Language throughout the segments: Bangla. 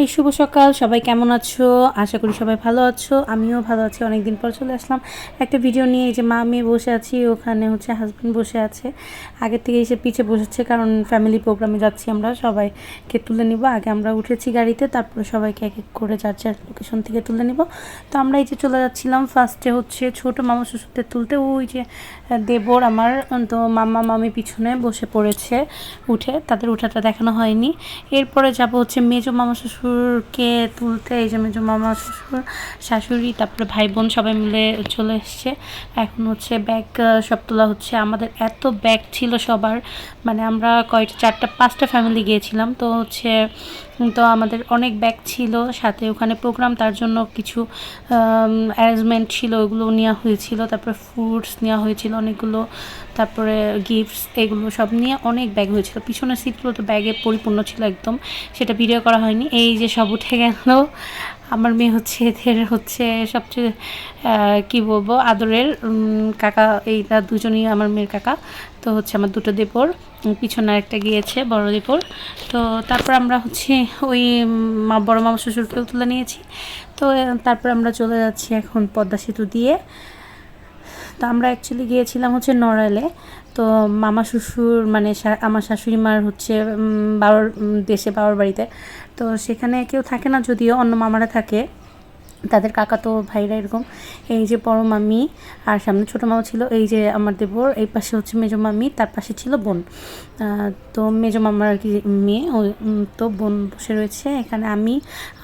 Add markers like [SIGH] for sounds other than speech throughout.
এই শুভ সকাল। সবাই কেমন আছো? আশা করি সবাই ভালো আছো। আমিও ভালো আছি। অনেকদিন পর চলে আসলাম। একটা ভিডিও নিয়ে এই যে মা, মেয়ে বসে আছি, ওখানে হচ্ছে হাজব্যান্ড বসে আছে। আগের থেকে এসে পিছে বসেছে, কারণ ফ্যামিলি প্রোগ্রামে যাচ্ছি আমরা। সবাইকে তুলে নিব। আগে আমরা উঠেছি গাড়িতে, তারপরে সবাইকে এক এক করে যার যার লোকেশন থেকে তুলে নিব। তো আমরা এই যে চলে যাচ্ছিলাম। ফার্স্টে হচ্ছে ছোট মামা শ্বশুরদের তুলতে। ওই যে দেবর আমার, তো মামা, মামি পিছনে বসে পড়েছে উঠে। তাদের উঠাটা দেখানো হয়নি। এরপরে যাব হচ্ছে মেজো মামা শ্বশুরকে তুলতে এই যে মেজো মামা শ্বশুর, শাশুড়ি, তারপরে ভাই বোন সবাই মিলে চলে এসছে। এখন হচ্ছে ব্যাগ সব তোলা হচ্ছে। আমাদের এত ব্যাগ ছিল সবার। মানে আমরা কয়টা, চারটা, পাঁচটা ফ্যামিলি গিয়েছিলাম। তো হচ্ছে তো আমাদের অনেক ব্যাগ ছিল, সাথে ওখানে প্রোগ্রাম তার জন্য কিছু অ্যারেঞ্জমেন্ট ছিল, ওগুলো নেওয়া হয়েছিল, তারপরে ফ্রুটস নেওয়া হয়েছিল অনেকগুলো, তারপরে গিফটস এগুলো সব নিয়ে অনেক ব্যাগ হয়েছিল। পিছনের সিটগুলো তো ব্যাগে পরিপূর্ণ ছিল একদম, সেটা ভিডিও করা হয়নি। এই যে সব উঠে গেল আমার মেয়ে হচ্ছে এদের হচ্ছে সবচেয়ে কি বলব, আদরের কাকা এইটা দুজনই আমার মেয়ের কাকা। তো হচ্ছে আমার দুটো দেপর, পিছনে একটা গিয়েছে, বড় দেপর। তো তারপর আমরা হচ্ছে ওই মা, বড় মামা শ্বশুরকেও তুলে নিয়েছি। তো তারপর আমরা চলে যাচ্ছি এখন পদ্মা সেতু দিয়ে। তো আমরা অ্যাকচুয়ালি গিয়েছিলাম হচ্ছে নড়াইলে। তো মামা শ্বশুর মানে আমার শাশুড়ি মার হচ্ছে বাবার দেশে বাবার বাড়িতে। তো সেখানে কেউ থাকে না, যদিও অন্য মামারা থাকে। তাদের কাকা তো ভাইরা এরকম, এই যে বড় মামি আর সামনে ছোটো মামা ছিল, এই যে আমার দেবর, এই পাশে হচ্ছে মেজো মামি, তার পাশে ছিল বোন। তো মেজো মামার আর কি মেয়ে ওই তো বোন বসে রয়েছে, এখানে আমি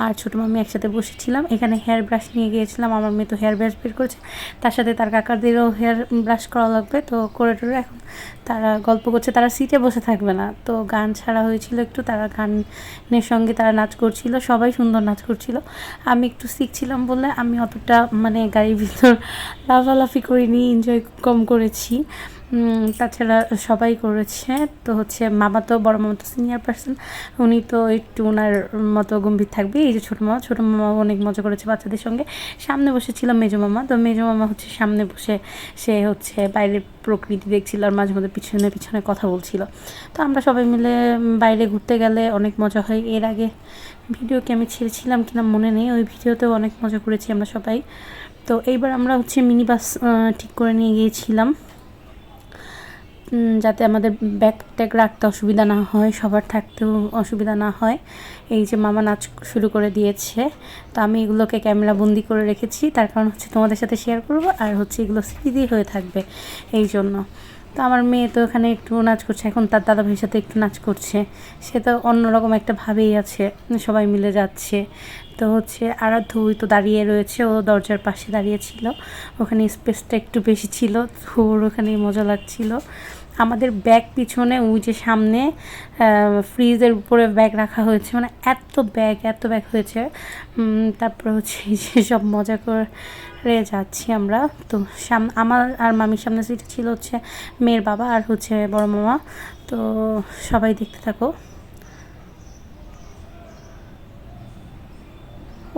আর ছোটো মামি একসাথে বসেছিলাম এখানে হেয়ার ব্রাশ নিয়ে গিয়েছিলাম, আমার মেয়ে তো হেয়ার ব্রাশ বের করেছে, তার সাথে তার কাকাদেরও হেয়ার ব্রাশ করা লাগবে, তো করে টোরে এখন তারা গল্প করছে, তারা সিটে বসে থাকবে না। তো গান ছাড়া হয়েছিল একটু, তারা গানের সঙ্গে তারা নাচ করছিল, সবাই সুন্দর নাচ করছিল। আমি একটু শিখছিলাম বলে আমি অতটা মানে গাড়ির ভিতর লাফালাফি করিনি এনজয় কম করেছি। তাছাড়া সবাই করেছে। তো হচ্ছে মামা তো বড় মামা তো সিনিয়র পার্সন উনি তো একটু ওনার মতো গম্ভীর থাকবে এই যে ছোটো মামা ছোটো মামা অনেক মজা করেছে বাচ্চাদের সঙ্গে। সামনে বসেছিল মেজো মামা। তো মেজো মামা হচ্ছে সামনে বসে সে হচ্ছে বাইরের প্রকৃতি দেখছিল আর মাঝে মধ্যে পিছনে পিছনে কথা বলছিল। তো আমরা সবাই মিলে বাইরে ঘুরতে গেলে অনেক মজা হয়। এর আগে ভিডিও কি আমি ছেড়েছিলাম কিনা মনে নেই। ওই ভিডিওতেও অনেক মজা করেছি আমরা সবাই। তো এইবার আমরা হচ্ছে মিনি বাস ঠিক করে নিয়ে গিয়েছিলাম। যাতে আমাদের ব্যাগ ট্যাগ রাখতে অসুবিধা না হয়, সবার থাকতেও অসুবিধা না হয়। এই যে মামা নাচ শুরু করে দিয়েছে। তো আমি এগুলোকে ক্যামেরা বন্দি করে রেখেছি। তার কারণ হচ্ছে তোমাদের সাথে শেয়ার করব। আর হচ্ছে এগুলো স্মৃতি হয়ে থাকবে এই জন্য। তো আমার মেয়ে তো এখানে একটু নাচ করছে। এখন তার দাদা ভাইয়ের সাথে একটু নাচ করছে। সে তো অন্যরকম একটা ভাবেই আছে। সবাই মিলে যাচ্ছে। তো হচ্ছে আরাধ্য ওই তো দাঁড়িয়ে রয়েছে, ও দরজার পাশে দাঁড়িয়ে ছিল। ওখানে স্পেসটা একটু বেশি ছিল, ওর ওখানে মজা লাগছিল। আমাদের ব্যাগ পিছনে, ওই যে সামনে ফ্রিজের উপরে ব্যাগ রাখা হয়েছে মানে এত ব্যাগ এত ব্যাগ হয়েছে। তারপরে হচ্ছে যে সব মজা করে যাচ্ছি আমরা। তো সাম, আমার আর মামির সামনে সিটে ছিল হচ্ছে মেয়ের বাবা আর হচ্ছে বড় মামা। তো সবাই দেখতে থাকো।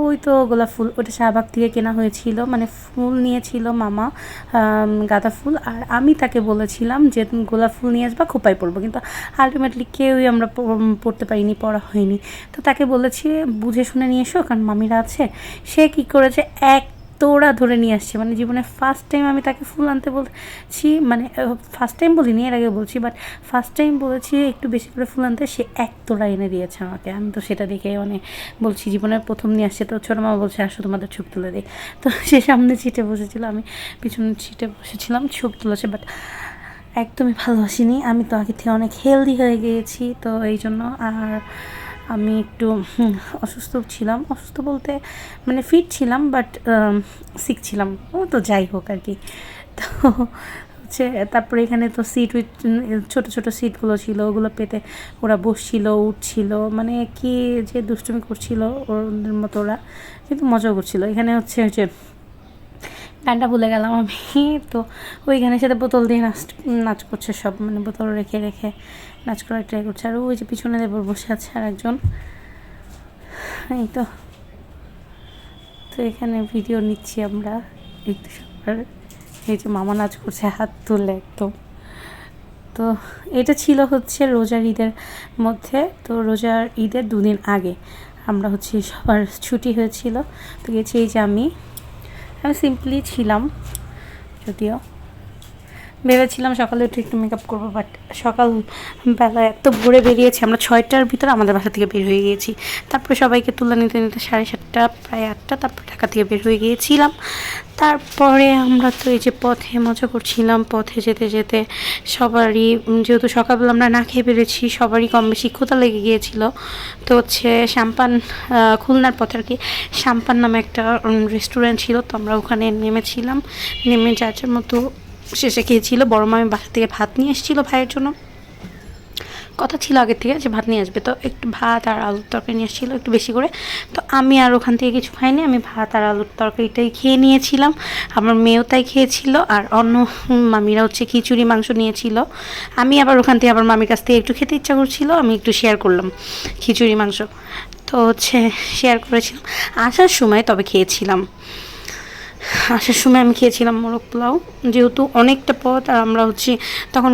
ওই তো গোলাপ ফুল, ওটা শাহবাগ থেকে কেনা হয়েছিল। মানে ফুল নিয়েছিল মামা গাঁদা ফুল। আর আমি তাকে বলেছিলাম যে গোলাপ ফুল নিয়ে আসবা, খোপায় পড়ব। কিন্তু আলটিমেটলি কেউই আমরা পড়তে পারিনি, পড়া হয়নি। তো তাকে বলেছি, বুঝে শুনে নিয়ে এসো, কারণ মামিরা আছে। সে কি করেছে, এক তোড়া ধরে নিয়ে আসছে। মানে জীবনে ফার্স্ট টাইম আমি তাকে ফুল আনতে বলছি মানে ফার্স্ট টাইম বলিনি, এর আগে বলছি বাট ফার্স্ট টাইম বলেছি, একটু বেশি করে ফুল আনতে, সে এক তোড়া এনে দিয়েছে আমাকে। আমি তো সেটা দেখে মানে বলছি জীবনের প্রথম নিয়ে আসছে তো। ছোটো মা বলছে, আসো, তোমাদের ছবি তুলে দিই। তো সে সামনে ছিটে বসেছিল, আমি পিছনে ছিটে বসেছিলাম, ছবি তুলেছে বাট একদমই ভালোবাসিনি। আমি তো আগে থেকে অনেক হেলদি হয়ে গিয়েছি, তো এই জন্য আর আমি একটু অসুস্থ ছিলাম। অসুস্থ বলতে মানে ফিট ছিলাম বাট সিক ছিলাম। ও তো যাই হোক আর কি। তো হচ্ছে, তারপরে এখানে তো সিট উইট ছোটো ছোটো সিটগুলো ছিল, ওগুলো পেতে ওরা বসছিল, উঠছিল। মানে কি যে দুষ্টুমি করছিল ওদের মতো ওরা। কিন্তু মজা করছিল। এখানে হচ্ছে হচ্ছে গানটা ভুলে গেলাম আমি, তো ওইখানে সাথে বোতল দিয়ে নাচ নাচ করছে সব মানে বোতল রেখে রেখে নাচ করার ট্রাই করছে। আর ওই যে পিছনে দেবর বসে আছে আর একজন এই তো। তো এখানে ভিডিও নিচ্ছি আমরা একটু সবার। এই যে মামা নাচ করছে, হাত তুলে একদম। তো এটা ছিল হচ্ছে রোজার ঈদের মধ্যে, তো রোজার ঈদের দুদিন আগে আমরা হচ্ছে সবার ছুটি হয়েছিল। তো গেছি এই যে আমি। আমি সিম্পলি ছিলাম যদিও। ভেবেছিলাম সকালে উঠে একটু মেকআপ করব বাট সকাল বেলা এত ভোরে বেরিয়েছি আমরা ছয়টার ভিতরে আমাদের বাসা থেকে বের হয়ে গিয়েছি। তারপরে সবাইকে তুলে নিতে নিতে সাড়ে সাতটা প্রায় আটটা তারপর ঢাকা থেকে বের হয়ে গিয়েছিলাম। তারপরে আমরা তো এই যে পথে মজা করছিলাম পথে যেতে যেতে সবারই যেহেতু সকালবেলা আমরা না খেয়ে পেরেছি সবারই কম বেশি ক্ষুধা লেগে গিয়েছিল। তো হচ্ছে আহ, খুলনার পথে আর কি শ্যাম্পান নামে একটা রেস্টুরেন্ট ছিল তো আমরা ওখানে নেমেছিলাম। নেমে যার মতো শেষে খেয়েছিল। বড় মামি বাসা থেকে ভাত নিয়ে এসেছিল ভাইয়ের জন্য। কথা ছিল আগের থেকে যে ভাত নিয়ে আসবে। তো একটু ভাত আর আলুর তরকারি নিয়ে এসেছিল একটু বেশি করে। তো আমি আর ওখান থেকে কিছু খাইনি। আমি ভাত আর আলুর তরকারিটাই খেয়ে নিয়েছিলাম। আমার মেয়েও তাই খেয়েছিল আর অন্য মামিরা হচ্ছে খিচুড়ি, মাংস নিয়েছিল। আমি আবার ওখান থেকে আবার মামির কাছ থেকে একটু খেতে ইচ্ছা করছিল। আমি একটু শেয়ার করলাম খিচুড়ি, মাংস। তো হচ্ছে শেয়ার করেছিলাম। আসার সময় তবে খেয়েছিলাম। আসার সময় আমি খেয়েছিলাম মোরগ পোলাও। যেহেতু অনেকটা পথ, আর আমরা হচ্ছে তখন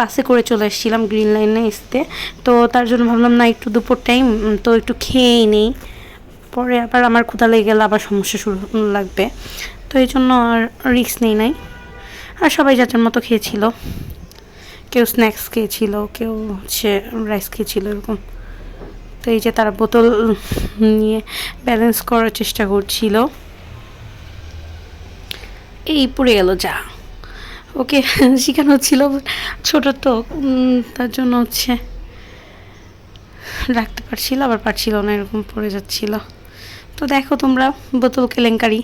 বাসে করে চলে এসেছিলাম গ্রিন লাইনে আসতে। তো তার জন্য ভাবলাম, না, একটু দুপুর টাইম তো একটু খেয়েই নেই। পরে আবার আমার ক্ষুধা লেগে গেলে আবার সমস্যা শুরু লাগবে। তো এই জন্য আর রিস্ক নেই নাই। আর সবাই যার মতো খেয়েছিল। কেউ স্ন্যাক্স খেয়েছিল, কেউ হচ্ছে রাইস খেয়েছিল, এরকম। তো এই যে তারা বোতল নিয়ে ব্যালেন্স করার চেষ্টা করছিল। এই পড়ে গেল যা। ওকে [LAUGHS] শেখানো ছিল, ছোট তো তার জন্য হচ্ছে রাখতে পারছিল, আবার পারছিল না, এরকম পড়ে যাচ্ছিল। তো দেখো তোমরা বোতল কেলেঙ্কারি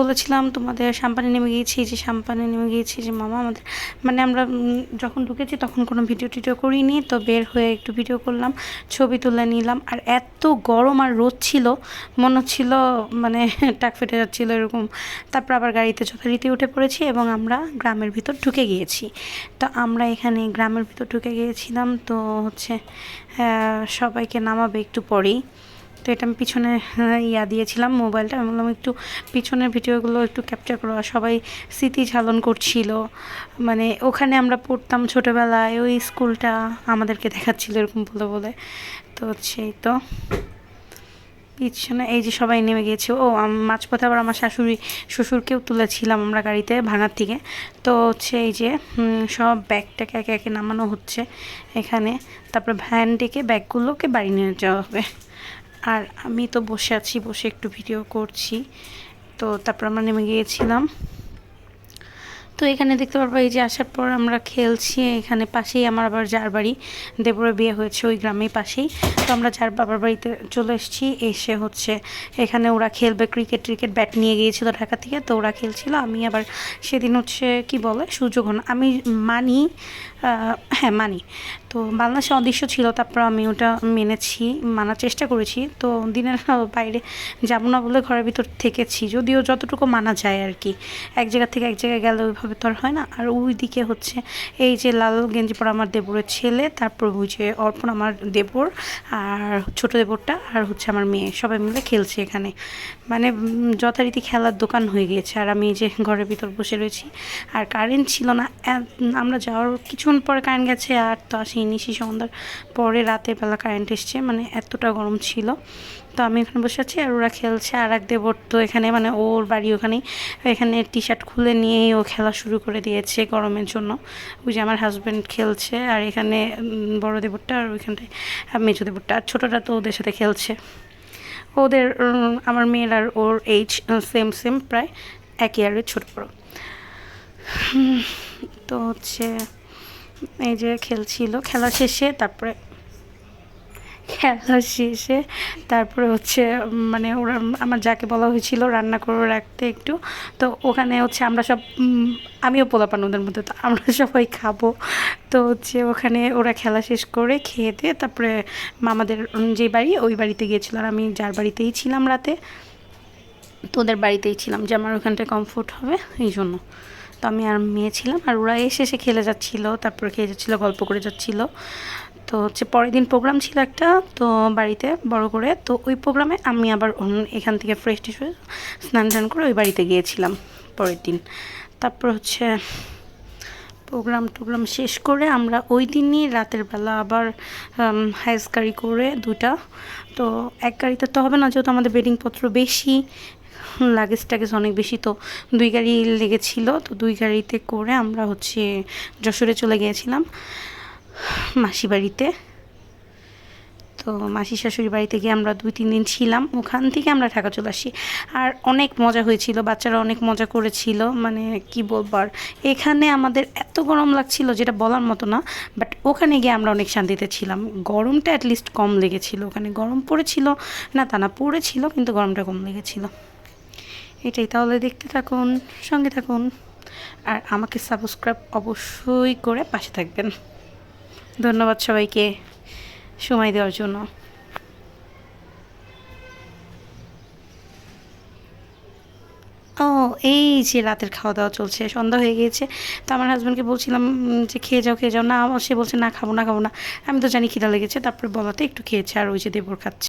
বলেছিলাম তোমাদের সাম্পানে নেমে গিয়েছি যে সাম্পানে নেমে গিয়েছি যে মামা আমাদের মানে আমরা যখন ঢুকেছি তখন কোনো ভিডিও টিডিও করিনি, তো বের হয়ে একটু ভিডিও করলাম, ছবি তুলে নিলাম, আর এত গরম আর রোদ ছিল, মনে হচ্ছিল মানে [LAUGHS] টাক ফেটে যাচ্ছিল এরকম। তারপর আবার গাড়িতে যথারীতি উঠে পড়েছি এবং আমরা গ্রামের ভিতর ঢুকে গিয়েছি। তো আমরা এখানে গ্রামের ভিতর ঢুকে গিয়েছিলাম, তো হচ্ছে সবাইকে নামাবে একটু পরেই। তো এটা আমি পিছনে ইয়া দিয়েছিলাম মোবাইলটা। আমি বললাম, একটু পিছনের ভিডিওগুলো একটু ক্যাপচার করো। সবাই স্মৃতি ঝালন করছিল। মানে ওখানে আমরা পড়তাম ছোটোবেলায়, ওই স্কুলটা আমাদেরকে দেখাচ্ছিল, এরকম বলে বলে। তো সেই তো। পিছনে এই যে সবাই নেমে গিয়েছে ও মাঝপথে আবার আমার শাশুড়ি, শ্বশুরকেও তুলেছিলাম আমরা গাড়িতে ভাঙার থেকে তো হচ্ছে এই যে সব ব্যাগটাকে একে একে নামানো হচ্ছে এখানে। তারপরে ভ্যান ডেকে ব্যাগগুলোকে বাড়ি নিয়ে যাওয়া হবে। আর আমি তো বসে আছি, বসে একটু ভিডিও করছি। তো তারপর আমরা নেমে গিয়েছিলাম। তো এখানে দেখতে পারব, এই যে আসার পর আমরা খেলছি, এখানে পাশেই আমার আবার যার বাড়ি দেবরের বিয়ে হয়েছে ওই গ্রামেই পাশেই। তো আমরা যার বাবার বাড়িতে চলে এসেছি, এসে হচ্ছে এখানে ওরা খেলবে ক্রিকেট ক্রিকেট ব্যাট নিয়ে গিয়েছিল ঢাকা থেকে, তো ওরা খেলছিল। আমি আবার সেদিন হচ্ছে, কি বলে, সূর্যগ্রহণ। আমি মানি হ্যাঁ মানি। তো বাংলাদেশে অদৃশ্য ছিল, তারপর আমি ওটা মেনেছি, মানার চেষ্টা করেছি। তো দিনের [LAUGHS] বাইরে যাব না বলে ঘরের ভিতর থেকেছি, যদিও যতটুকু মানা যায় আর কি। এক জায়গা থেকে এক জায়গায় গেলে ওইভাবে তো আর হয় না। আর ওই দিকে হচ্ছে এই যে লাল গেঞ্জি পরা আমার দেবরের ছেলে, তারপর ওই যে অর্পণ আমার দেবর আর ছোট দেবরটা আর হচ্ছে আমার মেয়ে, সবাই মিলে খেলছে এখানে। মানে যথারীতি খেলার দোকান হয়ে গিয়েছে। আর আমি যে ঘরের ভিতর বসে রয়েছি। আর কারেন্ট ছিল না আমরা যাওয়ার কিছুক্ষণ পরে কারেন্ট গেছে আর তো আসেনি সেই সন্ধ্যার পরে রাতের বেলা কারেন্ট এসছে মানে এতটা গরম ছিল। তো আমি এখানে বসে আছি, আর ওরা খেলছে, আর এক দেবর তো এখানে মানে ওর বাড়ি ওখানেই। এখানে টি শার্ট খুলে নিয়েই ও খেলা শুরু করে দিয়েছে গরমের জন্য। ওই যে আমার হাজব্যান্ড খেলছে, আর এখানে বড় দেবরটা, আর ওইখানটায় মেজো দেবরটা, আর ছোটোটা তো ওদের সাথে খেলছে। ওদের আমার মেয়ের আর ওর এইজ সেম সেম প্রায় এক ইয়ারের ছোটো বড়। তো হচ্ছে এই যে খেলছিল, খেলা শেষে তারপরে, খেলা শেষে তারপরে হচ্ছে মানে ওরা, আমার যাকে বলা হয়েছিল রান্না করে রাখতে একটু, তো ওখানে হচ্ছে আমরা সব আমিও পোলাপান ওদের মধ্যে, তো আমরা [LAUGHS] সবাই খাব। তো হচ্ছে ওখানে ওরা খেলা শেষ করে খেয়ে দিয়ে তারপরে মামাদের যে বাড়ি, ওই বাড়িতে গিয়েছিল আর আমি যার বাড়িতেই ছিলাম রাতে। তো ওদের বাড়িতেই ছিলাম যে আমার ওখানটায় কমফোর্ট হবে এই জন্য তো আমি আর মেয়ে ছিলাম আর ওরা এসে এসে খেলে যাচ্ছিল, তারপরে খেয়ে যাচ্ছিল, গল্প করে যাচ্ছিল। তো হচ্ছে পরের দিন প্রোগ্রাম ছিল একটা, তো বাড়িতে বড় করে, তো ওই প্রোগ্রামে আমি আবার এখান থেকে ফ্রেশ টিশ হয়ে স্নান টান করে ওই বাড়িতে গিয়েছিলাম পরের দিন। তারপর হচ্ছে প্রোগ্রাম টোগ্রাম শেষ করে আমরা ওই দিনই রাতের বেলা আবার হাইস গাড়ি করে দুটা তো এক গাড়িতে তো হবে না, যেহেতু আমাদের বেডিংপত্র বেশি লাগেজ টাগেজ অনেক বেশি, তো দুই গাড়ি লেগেছিল, তো দুই গাড়িতে করে আমরা হচ্ছে যশোরে চলে গিয়েছিলাম মাসি বাড়িতে তো মাসি শাশুড়ি বাড়িতে গিয়ে আমরা দুই, তিন দিন ছিলাম, ওখান থেকে আমরা ঢাকা চলে আসি। আর অনেক মজা হয়েছিল, বাচ্চারা অনেক মজা করেছিল মানে কি বলবার এখানে আমাদের এত গরম লাগছিল, যেটা বলার মতো না বাট ওখানে গিয়ে আমরা অনেক শান্তিতে ছিলাম। গরমটা অ্যাটলিস্ট কম লেগেছিল, ওখানে গরম পড়েছিল, না তা না পড়েছিল, কিন্তু গরমটা কম লেগেছিল। এটাই, তাহলে দেখতে থাকুন, সঙ্গে থাকুন। আর আমাকে সাবস্ক্রাইব অবশ্যই করে পাশে থাকবেন। ধন্যবাদ সবাইকে সময় দেওয়ার জন্য। ও, এই যে রাতের খাওয়া দাওয়া চলছে, সন্ধ্যা হয়ে গিয়েছে। তো আমার হাজব্যান্ডকে বলছিলাম যে খেয়ে যাও খেয়ে যাও। না সে বলছে, না, খাব না খাব না। আমি তো জানি খিদা লেগেছে, তারপরে বলাতে একটু খেয়েছে, আর ওই যে দেবর খাচ্ছে।